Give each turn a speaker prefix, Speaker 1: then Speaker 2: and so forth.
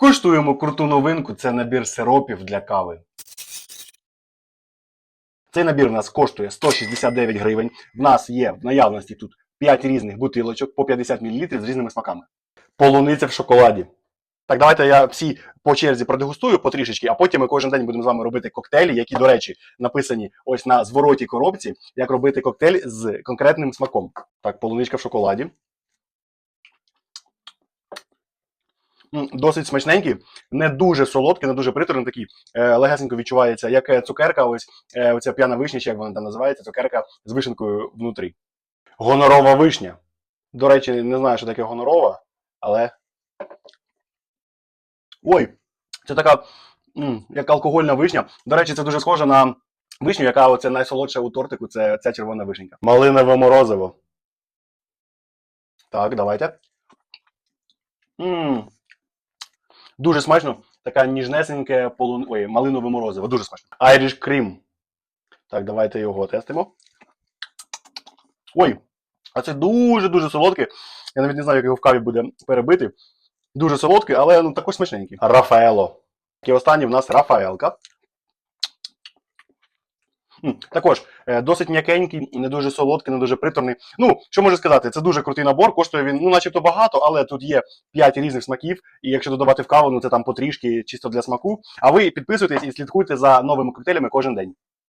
Speaker 1: Куштуємо круту новинку. Це набір сиропів для кави. Цей набір у нас коштує 169 гривень. В нас є в наявності тут 5 різних бутилочок по 50 мл з різними смаками. Полуниця в шоколаді. Так, давайте я всі по черзі продегустую потрішечки, а потім ми кожен день будемо з вами робити коктейлі, які, до речі, написані ось на звороті коробці, як робити коктейль з конкретним смаком. Так, полуничка в шоколаді. М, Досить смачненький, не дуже солодкий, не дуже приторний такий. Е, легесенько відчувається, як е, цукерка, ось е, оця п'яна вишня, чи як вона там називається, цукерка з вишенкою внутрі. Гонорова вишня. До речі, не знаю, що таке гонорова, але. Ой, це така, м, як алкогольна вишня. До речі, це дуже схоже на вишню, яка оце найсолодша у тортику, це ця червона вишенька. Малинове морозиво. Так, давайте. М, Дуже смачно. Така ніжнесеньке полу... Ой, малинове морозиво. Дуже смачно. Irish Cream. Так, давайте його тестимо. Ой, а це дуже-дуже солодке. Я навіть не знаю, як його в каві буде перебити. Дуже солодкий, але ну, також смачненький. Рафаело. І останній в нас Рафаелка. Також е, досить м'якенький, не дуже солодкий, не дуже приторний. Ну, що можу сказати, це дуже крутий набор. Коштує він, ну, начебто багато, але тут є 5 різних смаків. І якщо додавати в каву, ну це там потрішки чисто для смаку. А ви підписуйтесь і слідкуйте за новими коктейлями кожен день.